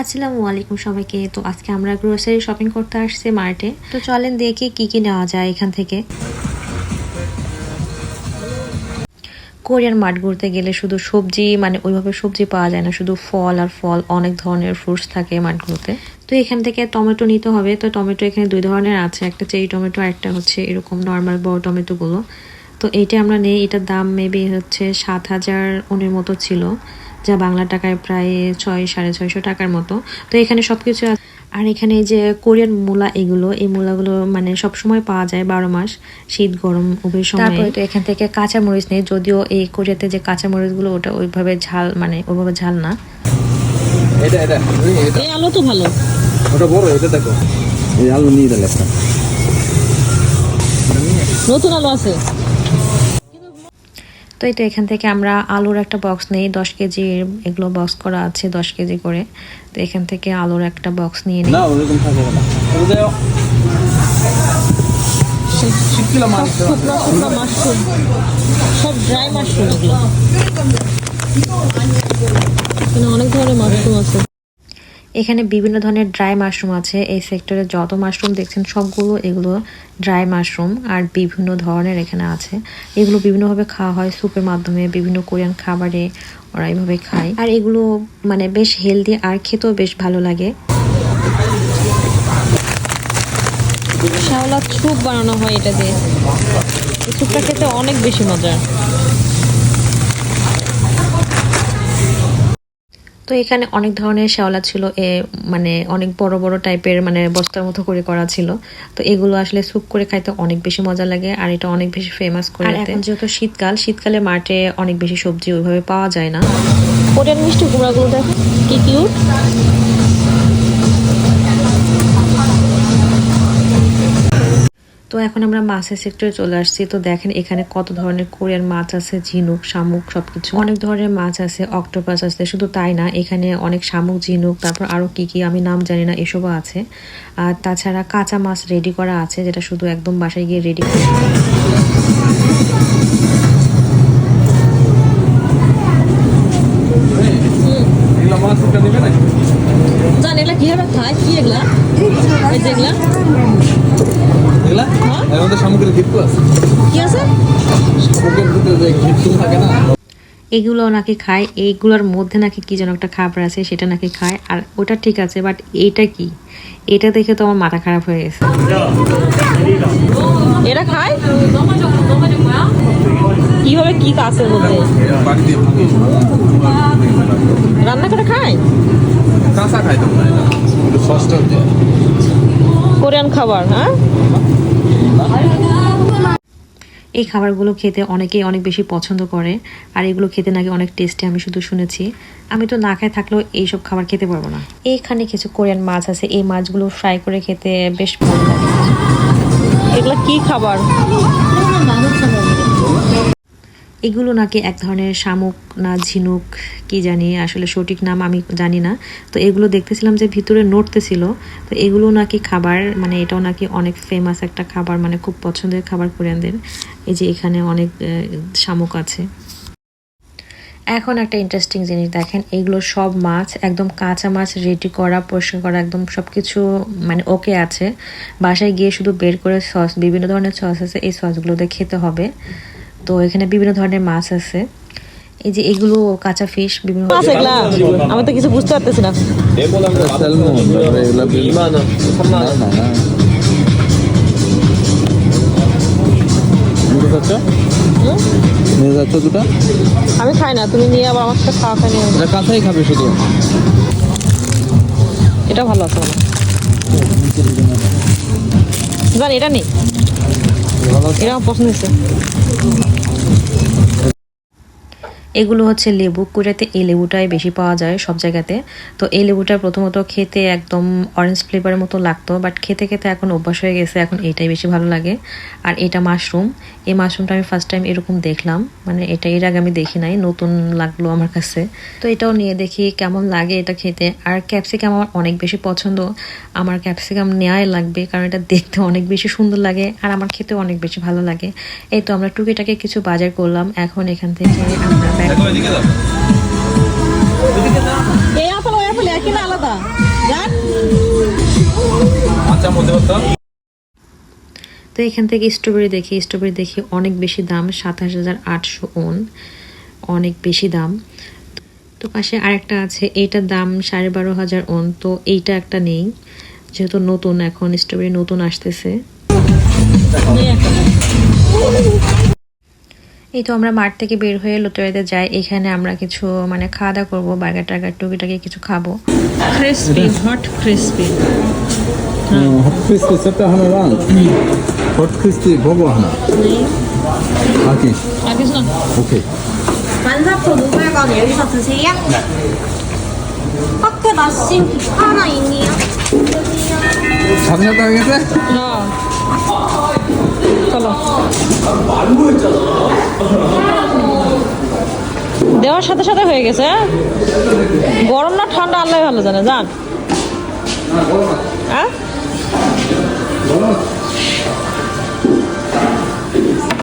আসসালামু আলাইকুম সবাইকে। তো আজকে আমরা গ্রোসারি শপিং করতে আসছি মার্টে। তো চলেন দেখি কি কি নেওয়া যায় এখান থেকে। কোরিয়ান মার্ট ঘুরতে গেলে শুধু সবজি মানে ওইভাবে সবজি পাওয়া যায় না, শুধু ফল আর ফল, অনেক ধরনের ফ্রুটস থাকে মার্টগুলোতে। তো এখান থেকে টমেটো নিতে হবে। তো টমেটো এখানে দুই ধরনের আছে, একটা চেরি টমেটো আর একটা হচ্ছে এরকম নর্মাল বড় টমেটোগুলো। তো এইটা আমরা নেই, এটার দাম মেবি হচ্ছে সাত হাজার উনির মতো ছিল। যা বাংলা টাকায় প্রায় ছয় সাড়ে ছয়শো টাকার মতো। তো এখানে সব কিছু আর এখানে এই যে কোরিয়ান মূলা এগুলো এই মূলাগুলো মানে সব সময় পাওয়া যায় বারো মাস শীত গরম উভয় সময়। তারপরে তো এখান থেকে কাঁচা মরিচ নেই যদিও এই কোরিয়াতে যে কাঁচা মরিচগুলো ওটা ওইভাবে ঝাল মানে ওইভাবে ঝাল না। এটা এটা এই আলো তো ভালো। ওটা বড় এটা দেখো। এই আলু নিয়ে দিলে একটা। নতুন আলো আছে? তো এই তো এখান থেকে আমরা আলুর একটা বক্স নেই দশ কেজি এগুলো বক্স করা আছে দশ কেজি করে। তো এখান থেকে আলুর একটা বক্স নিয়ে নিই। সব ড্রাই মাশরুম এগুলো। অনেক ধরনের মাশরুম আছে। এখানে বিভিন্ন ধরনের ড্রাই মাশরুম আছে। এই সেক্টরে যত মাশরুম দেখছেন, সবগুলো এগুলো ড্রাই মাশরুম আর বিভিন্ন ধরনের এখানে আছে। এগুলো বিভিন্নভাবে খাওয়া হয় স্যুপের মাধ্যমে, বিভিন্ন কোরিয়ান খাবারে ওরা এইভাবে খায়। আর এগুলো মানে বেশ হেলদি আর খেতেও বেশ ভালো লাগে। শ্যাওলা স্যুপ বানানো হয় এটা দিয়ে। স্যুপটা খেতে অনেক বেশি মজার। তো এখানে অনেক ধরনের শ্যাওলা ছিল এ মানে অনেক বড় বড় টাইপের মানে বস্তার মতো করে করা ছিল। তো এগুলো আসলে স্যুপ করে খাইতে অনেক বেশি মজা লাগে আর এটা অনেক বেশি ফেমাস করে এখন যেহেতু শীতকাল শীতকালে মাঠে অনেক বেশি সবজি ওইভাবে পাওয়া যায় না। ওটার মিষ্টি কুমড়াগুলো দেখো কি কিউট তো এখন আমরা মাছের সেক্টরে চলে আসছি। তো দেখেন এখানে কত ধরনের কোরিয়ান মাছ আছে, ঝিনুক, শামুক সবকিছু। অনেক ধরনের মাছ আছে, অক্টোপাস আছে, শুধু তাই না, এখানে অনেক শামুক, ঝিনুক, তারপর আরও কি কি আমি নাম জানি না, এসবও আছে। আর তাছাড়া কাঁচা মাছ রেডি করা আছে, যেটা শুধু একদম বাসায় গিয়ে রেডি জান, এগুলা কীভাবে খায়? কি এগুলা? এই এগুলা? হ্যাঁ? এর মধ্যে সামগ্রী গিফট আছে। কি আছে? সামগ্রীর ভিতরে যে গিফট থাকে না? এগুলো নাকি খায় এইগুলোর মধ্যে নাকি কি যেন একটা খাবার আছে সেটা নাকি খায় আর ওটা ঠিক আছে বাট এইটা কি? এটা দেখে তো আমার মাথা খারাপ হয়ে গেছে। এটা খায়? কীভাবে কি আছে ভাঙিয়ে রান্না করে খায়? কাঁচা কোরিয়ান খাবার হ্যাঁ? এই খাবারগুলো খেতে অনেকেই অনেক বেশি পছন্দ করে, আর এগুলো খেতে নাকি অনেক টেস্টি আমি শুধু শুনেছি। আমি তো না খায় থাকলেও এইসব খাবার খেতে পারব না। এইখানে কিছু কোরিয়ান মাছ আছে, এই মাছগুলো ফ্রাই করে খেতে বেশ ভালো লাগে। এগুলো কি খাবার? এগুলো নাকি এক ধরনের শামুক না ঝিনুক, কি জানি, আসলে সঠিক নাম আমি জানি না। তো এগুলো দেখতেছিলাম যে ভিতরে নড়তেছিল। তো এগুলো নাকি খাবার মানে এটাও নাকি অনেক ফেমাস একটা খাবার মানে খুব পছন্দের খাবার কোরিয়ানদের। এই যে এখানে অনেক শামুক আছে। এখন একটা ইন্টারেস্টিং জিনিস দেখেন, এগুলো সব মাছ, একদম কাঁচা মাছ রেডি করা, পরিষ্কার করা, একদম সব কিছু মানে ওকে আছে। বাসায় গিয়ে শুধু বের করে সস বিভিন্ন ধরনের সস আছে, এই সসগুলো দিয়ে খেতে হবে। তো এখানে বিভিন্ন ধরনের মাছ আছে। এই যে এগুলো কাঁচা ফিশ বিভিন্ন মাছ এগুলা। তো কিছু বুঝতে পারতেছি না। আমি খাই না তুমি নিয়ে আবার আমার খাবে শুধু এটা ভালো আছে। জানি এটা নেই। ভালো আছে? এগুলো হচ্ছে লেবু। কোরিয়াতে এই লেবুটাই বেশি পাওয়া যায় সব জায়গাতে। তো এই লেবুটা প্রথমত খেতে একদম অরেঞ্জ ফ্লেভারের মতো লাগতো বাট খেতে খেতে এখন অভ্যাস হয়ে গেছে, এখন এটাই বেশি ভালো লাগে। আর এটা মাশরুম এই মাশরুমটা আমি ফার্স্ট টাইম এরকম দেখলাম মানে এটা এর আগে আমি দেখি নাই, নতুন লাগল আমার কাছে। তো এটাও নিয়ে দেখি কেমন লাগে এটা খেতে। আর ক্যাপসিকাম আমার অনেক বেশি পছন্দ। আমার ক্যাপসিকাম নেওয়াই লাগবে, কারণ এটা দেখতে অনেক বেশি সুন্দর লাগে, আর আমার খেতেও অনেক বেশি ভালো লাগে। এই তো আমরা টুকিটাকে কিছু বাজার করলাম, এখন এখান থেকে আমরা back দেখো এদিকে দাও। এই আপেল ওই আপেল একই না আলাদা। আচ্ছা মধ্যে তো এখান থেকে স্ট্রবেরি দেখি স্ট্রবেরি দেখি অনেক বেশি দাম সাতাশ হাজার আটশো ওন। অনেক বেশি দাম। তো পাশে আরেকটা আছে এইটার দাম সাড়ে বারো হাজার ওন। তো এইটা একটা নেই যেহেতু নতুন এখন স্ট্রবেরি নতুন আসতেছে। এই তো আমরা মাঠ থেকে বের হয়ে লুটেরাতে যাই। এখানে আমরা কিছু মানে খাওয়া দাওয়া করব বার্গার টার্গার টুকিটাকি কিছু খাব। Crispy hot crispy hot crispy সেটা হলো হট ক্রিসপি ভোগো ওকে দেওয়ার সাথে সাথে হয়ে গেছে হ্যাঁ? গরম না ঠান্ডা আল্লাহ ভালো জানে যান। হ্যাঁ?